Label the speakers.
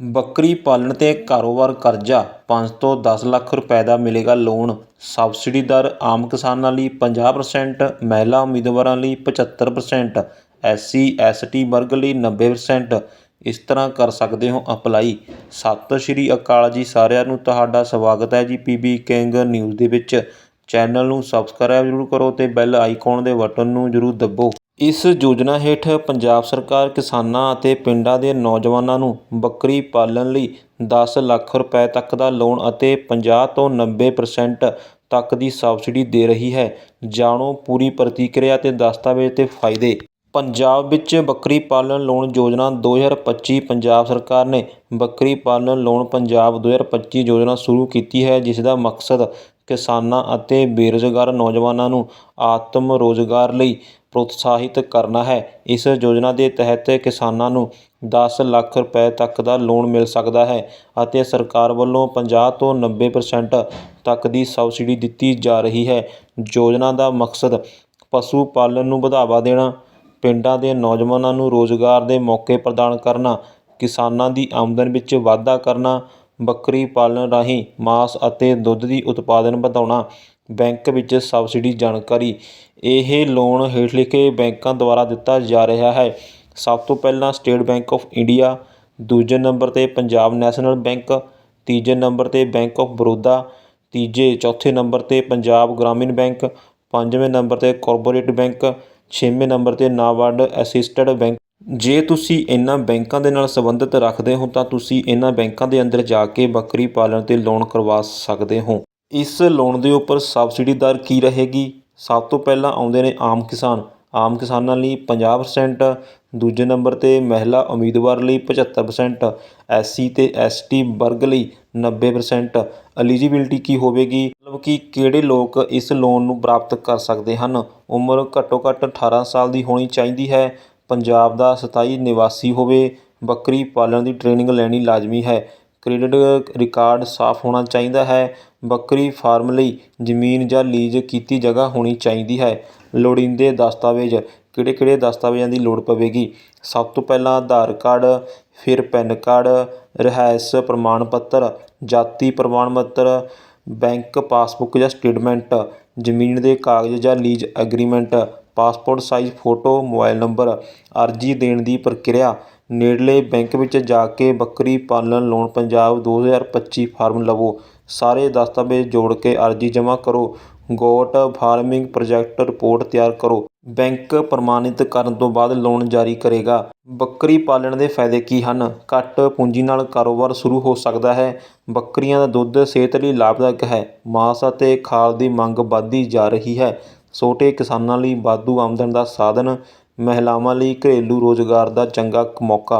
Speaker 1: ਬੱਕਰੀ ਪਾਲਣ ਤੇ ਕਾਰੋਬਾਰ ਕਰਜ਼ਾ, ਪੰਜ ਤੋਂ ਦਸ ਲੱਖ ਰੁਪਏ ਦਾ ਮਿਲੇਗਾ ਲੋਨ। ਸਬਸਿਡੀ ਦਰ ਆਮ ਕਿਸਾਨਾਂ ਲਈ ਪੰਜਾਹ ਪ੍ਰਸੈਂਟ ਮਹਿਲਾ ਉਮੀਦਵਾਰਾਂ ਲਈ ਪਝੱਤਰ ਪ੍ਰਸੈਂਟ ਐਸਸੀ, ਐਸਟੀ ਵਰਗ ਲਈ ਨੱਬੇ ਪ੍ਰਸੈਂਟ ਇਸ ਤਰ੍ਹਾਂ ਕਰ ਸਕਦੇ ਹੋ ਅਪਲਾਈ ਸਤਿ ਸ਼੍ਰੀ ਅਕਾਲ ਜੀ ਸਾਰਿਆਂ ਨੂੰ। ਤੁਹਾਡਾ ਸਵਾਗਤ ਹੈ ਜੀ ਪੀ ਬੀ ਕਿੰਗ ਨਿਊਜ਼ ਦੇ ਵਿੱਚ। ਚੈਨਲ ਨੂੰ ਸਬਸਕ੍ਰਾਈਬ ਜ਼ਰੂਰ ਕਰੋ ਅਤੇ ਬੈਲ ਆਈਕਨ ਦੇ ਬਟਨ ਨੂੰ ਜ਼ਰੂਰ ਦੱਬੋ। ਇਸ ਯੋਜਨਾ ਹੇਠ ਪੰਜਾਬ ਸਰਕਾਰ ਕਿਸਾਨਾਂ ਅਤੇ ਪਿੰਡਾਂ ਦੇ ਨੌਜਵਾਨਾਂ ਨੂੰ ਬੱਕਰੀ ਪਾਲਣ ਲਈ ਦਸ ਲੱਖ ਰੁਪਏ ਤੱਕ ਦਾ ਲੋਨ ਅਤੇ 50 ਤੋਂ 90% ਤੱਕ ਦੀ ਸਬਸਿਡੀ ਦੇ ਰਹੀ ਹੈ। ਜਾਣੋ ਪੂਰੀ ਪ੍ਰਤੀਕਿਰਿਆ ਅਤੇ ਦਸਤਾਵੇਜ਼ ਤੇ ਫਾਇਦੇ। ਪੰਜਾਬ ਵਿੱਚ ਬੱਕਰੀ ਪਾਲਣ ਲੋਨ ਯੋਜਨਾ 2025 ਪੰਜਾਬ ਸਰਕਾਰ ਨੇ ਬੱਕਰੀ ਪਾਲਣ ਲੋਨ ਪੰਜਾਬ 2025 ਯੋਜਨਾ ਸ਼ੁਰੂ ਕੀਤੀ ਹੈ, ਜਿਸ ਦਾ ਮਕਸਦ ਕਿਸਾਨਾਂ ਅਤੇ ਬੇਰੁਜ਼ਗਾਰ ਨੌਜਵਾਨਾਂ ਨੂੰ ਆਤਮ ਰੋਜ਼ਗਾਰ ਲਈ ਪ੍ਰੋਤਸਾਹਿਤ ਕਰਨਾ ਹੈ। ਇਸ ਯੋਜਨਾ ਦੇ ਤਹਿਤ ਕਿਸਾਨਾਂ ਨੂੰ ਦਸ ਲੱਖ ਰੁਪਏ ਤੱਕ ਦਾ ਲੋਨ ਮਿਲ ਸਕਦਾ ਹੈ ਅਤੇ ਸਰਕਾਰ ਵੱਲੋਂ 50 ਤੋਂ 90% ਤੱਕ ਦੀ ਸਬਸਿਡੀ ਦਿੱਤੀ ਜਾ ਰਹੀ ਹੈ। ਯੋਜਨਾ ਦਾ ਮਕਸਦ ਪਸ਼ੂ ਪਾਲਣ ਨੂੰ ਵਧਾਵਾ ਦੇਣਾ, ਪਿੰਡਾਂ ਦੇ ਨੌਜਵਾਨਾਂ ਨੂੰ ਰੋਜ਼ਗਾਰ ਦੇ ਮੌਕੇ ਪ੍ਰਦਾਨ ਕਰਨਾ, ਕਿਸਾਨਾਂ ਦੀ ਆਮਦਨ ਵਿੱਚ ਵਾਧਾ ਕਰਨਾ ਬੱਕਰੀ ਪਾਲਣ ਰਾਹੀਂ ਮਾਸ ਅਤੇ ਦੁੱਧ ਦੀ ਉਤਪਾਦਨ ਵਧਾਉਣਾ ਬੈਂਕ ਵਿੱਚ ਸਬਸਿਡੀ ਜਾਣਕਾਰੀ। ਇਹ ਲੋਨ ਹੇਠ ਲਿਖੇ ਬੈਂਕਾਂ ਦੁਆਰਾ ਦਿੱਤਾ ਜਾ ਰਿਹਾ ਹੈ। ਸਭ ਤੋਂ ਪਹਿਲਾਂ ਸਟੇਟ ਬੈਂਕ ਆਫ ਇੰਡੀਆ, ਦੂਜੇ ਨੰਬਰ 'ਤੇ ਪੰਜਾਬ ਨੈਸ਼ਨਲ ਬੈਂਕ, ਤੀਜੇ ਨੰਬਰ 'ਤੇ ਬੈਂਕ ਆਫ ਬੜੌਦਾ, ਤੀਜੇ, ਚੌਥੇ ਨੰਬਰ 'ਤੇ ਪੰਜਾਬ ਗ੍ਰਾਮੀਣ ਬੈਂਕ, ਪੰਜਵੇਂ ਨੰਬਰ 'ਤੇ ਕਾਰਪੋਰੇਟ ਬੈਂਕ, ਛੇਵੇਂ ਨੰਬਰ 'ਤੇ ਨਾਬਾਰਡ ਅਸਿਸਟਡ ਬੈਂਕ ਜੇ ਤੁਸੀਂ ਇਹਨਾਂ ਬੈਂਕਾਂ ਦੇ ਨਾਲ ਸੰਬੰਧਿਤ ਰੱਖਦੇ ਹੋ, ਤਾਂ ਤੁਸੀਂ ਇਹਨਾਂ ਬੈਂਕਾਂ ਦੇ ਅੰਦਰ ਜਾ ਕੇ ਬੱਕਰੀ ਪਾਲਣ ਤੇ ਲੋਨ ਕਰਵਾ ਸਕਦੇ ਹੋ। ਇਸ ਲੋਨ ਦੇ ਉੱਪਰ ਸਬਸਿਡੀ ਦਰ ਕੀ ਰਹੇਗੀ? ਸਭ ਤੋਂ ਪਹਿਲਾਂ ਆਉਂਦੇ ਨੇ ਆਮ ਕਿਸਾਨ। ਆਮ ਕਿਸਾਨਾਂ ਲਈ 50% ਦੂਜੇ ਨੰਬਰ 'ਤੇ ਮਹਿਲਾ ਉਮੀਦਵਾਰ ਲਈ 75% ਐਸਸੀ ਤੇ ਐਸਟੀ ਵਰਗ ਲਈ 90% ਐਲੀਜੀਬਿਲਟੀ ਕੀ ਹੋਵੇਗੀ? ਮਤਲਬ ਕਿ ਕਿਹੜੇ ਲੋਕ ਇਸ ਲੋਨ ਨੂੰ ਪ੍ਰਾਪਤ ਕਰ ਸਕਦੇ ਹਨ? ਉਮਰ ਘੱਟੋ ਘੱਟ 18 ਸਾਲ ਦੀ ਹੋਣੀ ਚਾਹੀਦੀ ਹੈ। ਪੰਜਾਬ ਦਾ ਸਥਾਈ ਨਿਵਾਸੀ ਹੋਵੇ, ਬੱਕਰੀ ਪਾਲਣ ਦੀ ਟ੍ਰੇਨਿੰਗ ਲੈਣੀ ਲਾਜ਼ਮੀ ਹੈ। ਕ੍ਰੈਡਿਟ ਰਿਕਾਰਡ ਸਾਫ਼ ਹੋਣਾ ਚਾਹੀਦਾ ਹੈ। ਬੱਕਰੀ ਫਾਰਮ ਲਈ ਜ਼ਮੀਨ ਜਾਂ ਲੀਜ਼ ਕੀਤੀ ਜਗ੍ਹਾ ਹੋਣੀ ਚਾਹੀਦੀ ਹੈ। ਲੋੜੀਂਦੇ ਦਸਤਾਵੇਜ਼ ਕਿਹੜੇ ਕਿਹੜੇ ਦਸਤਾਵੇਜ਼ਾਂ ਦੀ ਲੋੜ ਪਵੇਗੀ? ਸਭ ਤੋਂ ਪਹਿਲਾਂ ਆਧਾਰ ਕਾਰਡ, ਫਿਰ ਪੈਨ ਕਾਰਡ, ਰਿਹਾਇਸ਼ ਪ੍ਰਮਾਣ ਪੱਤਰ ਜਾਤੀ ਪ੍ਰਮਾਣ ਪੱਤਰ ਬੈਂਕ ਪਾਸਬੁੱਕ ਜਾਂ ਸਟੇਟਮੈਂਟ ਜ਼ਮੀਨ ਦੇ ਕਾਗਜ਼ ਜਾਂ lease agreement passport size, photo, mobile number, ਅਰਜ਼ੀ ਦੇਣ ਦੀ ਪ੍ਰਕਿਰਿਆ। ਨੇੜਲੇ ਬੈਂਕ ਵਿੱਚ ਜਾ ਕੇ ਬੱਕਰੀ ਪਾਲਣ ਲੋਨ ਪੰਜਾਬ 2025 ਫਾਰਮ ਲਵੋ। ਸਾਰੇ ਦਸਤਾਵੇਜ਼ ਜੋੜ ਕੇ ਅਰਜ਼ੀ ਜਮ੍ਹਾਂ ਕਰੋ। ਗੋਟ ਫਾਰਮਿੰਗ ਪ੍ਰੋਜੈਕਟ ਰਿਪੋਰਟ ਤਿਆਰ ਕਰੋ। ਬੈਂਕ ਪ੍ਰਮਾਣਿਤ ਕਰਨ ਤੋਂ ਬਾਅਦ ਲੋਨ ਜਾਰੀ ਕਰੇਗਾ। ਬੱਕਰੀ ਪਾਲਣ ਦੇ ਫਾਇਦੇ ਕੀ ਹਨ? ਘੱਟ ਪੂੰਜੀ ਨਾਲ ਕਾਰੋਬਾਰ ਸ਼ੁਰੂ ਹੋ ਸਕਦਾ ਹੈ। ਬੱਕਰੀਆਂ ਦਾ ਦੁੱਧ ਸਿਹਤ ਲਈ ਲਾਭਦਾਇਕ ਹੈ। ਮਾਸ ਅਤੇ ਖਾਲ ਦੀ ਮੰਗ ਵਧਦੀ ਜਾ ਰਹੀ ਹੈ। ਛੋਟੇ ਕਿਸਾਨਾਂ ਲਈ ਵਾਧੂ ਆਮਦਨ ਦਾ ਸਾਧਨ ਮਹਿਲਾਵਾਂ ਲਈ ਘਰੇਲੂ ਰੁਜ਼ਗਾਰ ਦਾ ਚੰਗਾ ਮੌਕਾ।